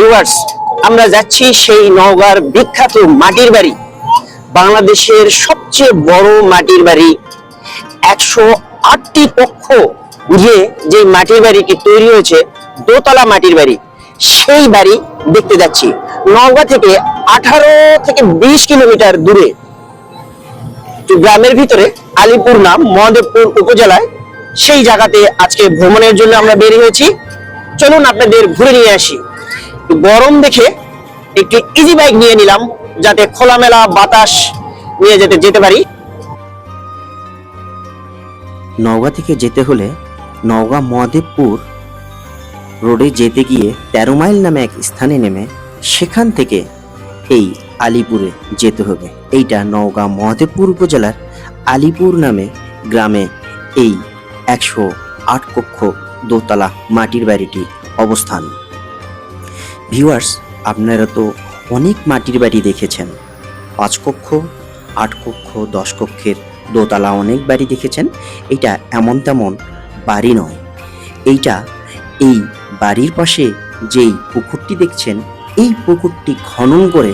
Viewers আমরা যাচ্ছি সেই নওগাঁর বিখ্যাত মাটির বাড়ি। বাংলাদেশের সবচেয়ে বড় মাটির বাড়ি। একশো আটটি কক্ষ নিয়ে যে মাটির বাড়িটি তৈরি হয়েছে, দোতলা মাটির বাড়ি, সেই বাড়ি দেখতে যাচ্ছি। নওগাঁ থেকে আঠারো থেকে বিশ কিলোমিটার দূরে। গ্রামের ভিতরে আলিপুর নাম মহাদেবপুর উপজেলায়, সেই জায়গাতে আজকে ভ্রমণের জন্য আমরা বের হয়েছি। চলুন আপনাদের ঘুরে নিয়ে আসি। একটু গরম দেখে একটি ইজি বাইক নিয়ে নিলাম, যাতে খোলামেলা বাতাস নিয়ে যেতে যেতে পারি। নওগাঁ থেকে যেতে হলে নওগাঁ মহাদেবপুর রোডে যেতে গিয়ে তেরো মাইল নামে এক স্থানে নেমে সেখান থেকে এই আলিপুরে যেতে হবে। এইটা নওগাঁ মহাদেবপুর উপজেলার আলিপুর নামে গ্রামে এই একশো আট কক্ষ দোতলা মাটির বাড়িটি অবস্থান। ভিউয়ার্স আপনারা তো অনেক মাটির বাড়ি দেখেছেন। পাঁচ কক্ষ, আট কক্ষ, দশ কক্ষের দোতলা অনেক বাড়ি দেখেছেন। এটা এমন তেমন বাড়ি নয়। এইটা এই বাড়ির পাশে যেই পুকুরটি দেখছেন, এই পুকুরটি খনন করে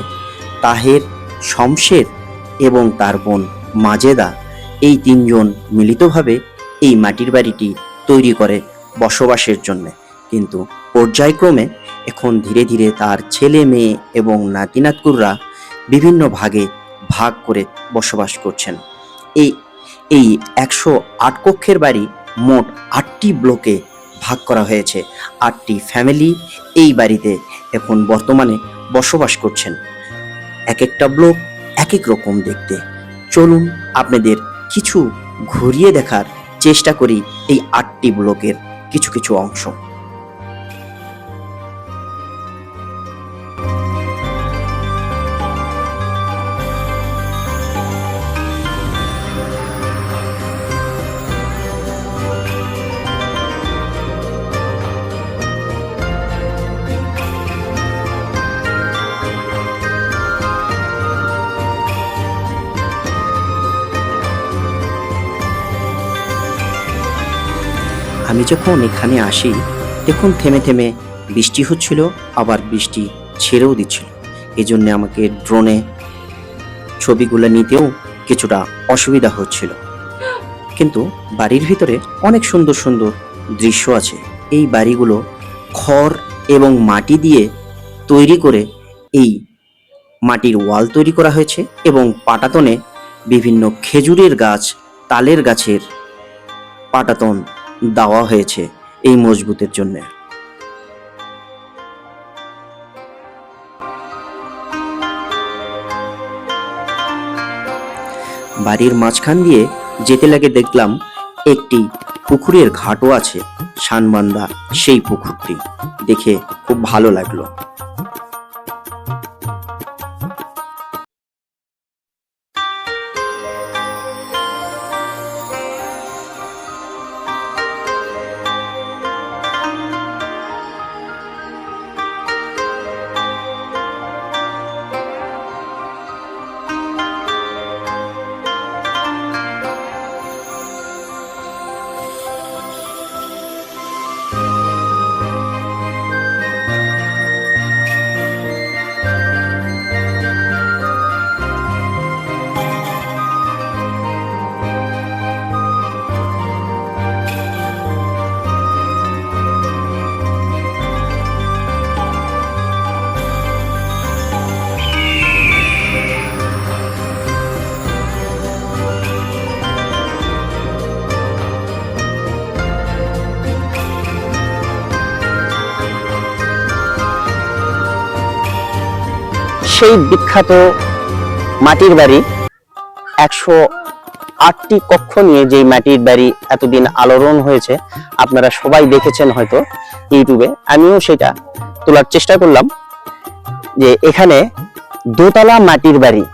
তাহের, শমশের এবং তার বোন মাজেদা এই তিনজন মিলিতভাবে এই মাটির বাড়িটি তৈরি করে বসবাসের জন্য। কিন্তু পর্যায়ক্রমে এখন ধীরে ধীরে তার ছেলে মেয়ে এবং নাতিনাতকুররা বিভিন্ন ভাগে ভাগ করে বসবাস করছেন। এই এই একশো আট কক্ষের বাড়ি মোট আটটি ব্লকে ভাগ করা হয়েছে। আটটি ফ্যামিলি এই বাড়িতে এখন বর্তমানে বসবাস করছেন। এক একটা ব্লক এক এক রকম দেখতে। চলুন আপনাদের কিছু ঘুরিয়ে দেখার চেষ্টা করি এই আটটি ব্লকের কিছু কিছু অংশ। আমি যখন এখানে আসি দেখুন থেমে থেমে বৃষ্টি হচ্ছিল, আবার বৃষ্টি ছেড়েও দিচ্ছিল। এই জন্য আমাকে ড্রোনে ছবিগুলো নিতেও কিছুটা অসুবিধা হচ্ছিল। কিন্তু বাড়ির ভিতরে অনেক সুন্দর সুন্দর দৃশ্য আছে। এই বাড়িগুলো খড় এবং মাটি দিয়ে তৈরি করে এই মাটির ওয়াল তৈরি করা হয়েছে এবং পাটাতনে বিভিন্ন খেজুরের গাছ, তালের গাছের পাটাতন দেওয়া হয়েছে এই মজবুতের জন্য। বাড়ির মাঝখান দিয়ে যেতে লাগে দেখলাম একটি পুকুরের ঘাটও আছে শানবান্ধা সেই পুকুরটি। দেখে খুব ভালো লাগল। সেই বিখ্যাত মাটির বাড়ি। একশো আটটি কক্ষ নিয়ে যেই মাটির বাড়ি এতদিন আলোড়ন হয়েছে, আপনারা সবাই দেখেছেন হয়তো ইউটিউবে। আমিও সেটা তোলার চেষ্টা করলাম যে এখানে দোতলা মাটির বাড়ি,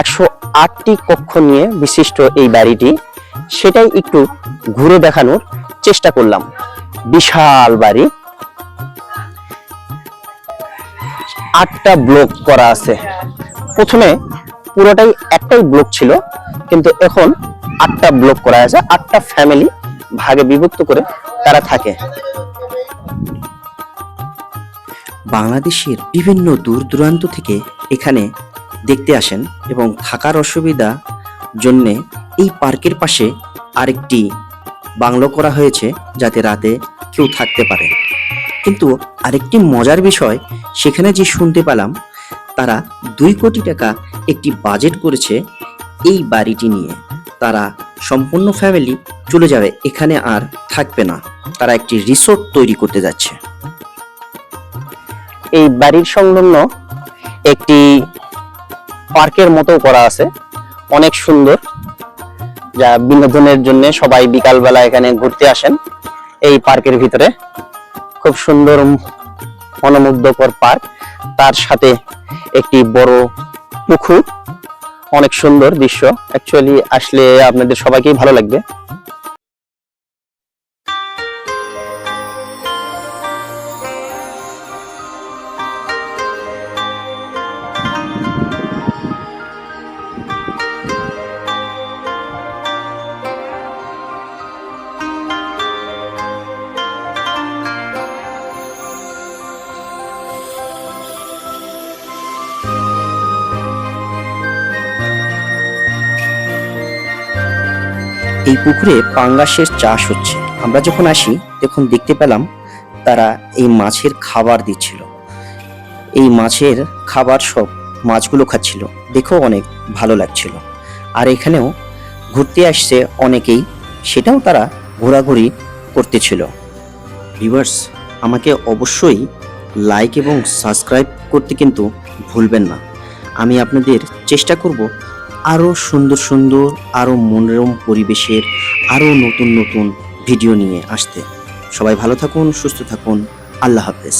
একশো আটটি কক্ষ নিয়ে বিশিষ্ট এই বাড়িটি, সেটাই একটু ঘুরে দেখানোর চেষ্টা করলাম। বিশাল বাড়ি। আটটা ব্লক করা আছে। প্রথমে পুরোটাই একটাই ব্লক ছিল, কিন্তু এখন আটটা ব্লক করা আছে, আটটা ফ্যামিলি ভাগে বিভক্ত করে তারা থাকে। বাংলাদেশের বিভিন্ন দূর দূরান্ত থেকে এখানে দেখতে আসেন এবং থাকার অসুবিধা জন্যে এই পার্কের পাশে আরেকটি বাংলো করা হয়েছে, যাতে রাতে কেউ থাকতে পারে। কিন্তু আরেকটি মজার বিষয় সেখানে যে শুনতে পেলাম, তারা দুই কোটি টাকা একটি বাজেট করেছে এই বাড়িটি নিয়ে। তারা সম্পূর্ণ ফ্যামিলি চলে যাবে, এখানে আর থাকবে না। তারা একটি রিসোর্ট তৈরি করতে যাচ্ছে। এই বাড়ির সংলগ্ন একটি পার্কের মতো করা আছে। অনেক সুন্দর। যা বিনোদনের জন্য সবাই বিকালবেলা এখানে ঘুরতে আসেন এই পার্কের ভিতরে। খুব সুন্দর মনোমুগ্ধকর পার্ক। তার সাথে একটি বড় পুকুর। অনেক সুন্দর দৃশ্য। অ্যাকচুয়ালি আসলে আপনাদের সবাইকেই ভালো লাগবে। এই পুকুরে পাঙ্গাসের চাষ হচ্ছে। আমরা যখন আসি, তখন দেখতে পেলাম তারা এই মাছের খাবার দিচ্ছিল। এই মাছের খাবার সব মাছগুলো খাচ্ছিল। দেখেও অনেক ভালো লাগছিল। আর এখানেও ঘুরতে আসছে অনেকেই, সেটাও তারা ঘোরাঘুরি করতেছিল। ভিভার্স আমাকে অবশ্যই লাইক এবং সাবস্ক্রাইব করতে কিন্তু ভুলবেন না। আমি আপনাদের চেষ্টা করব আরও সুন্দর সুন্দর আরও মনোরম পরিবেশের আরও নতুন নতুন ভিডিও নিয়ে আসতে। সবাই ভালো থাকুন, সুস্থ থাকুন। আল্লাহ হাফেজ।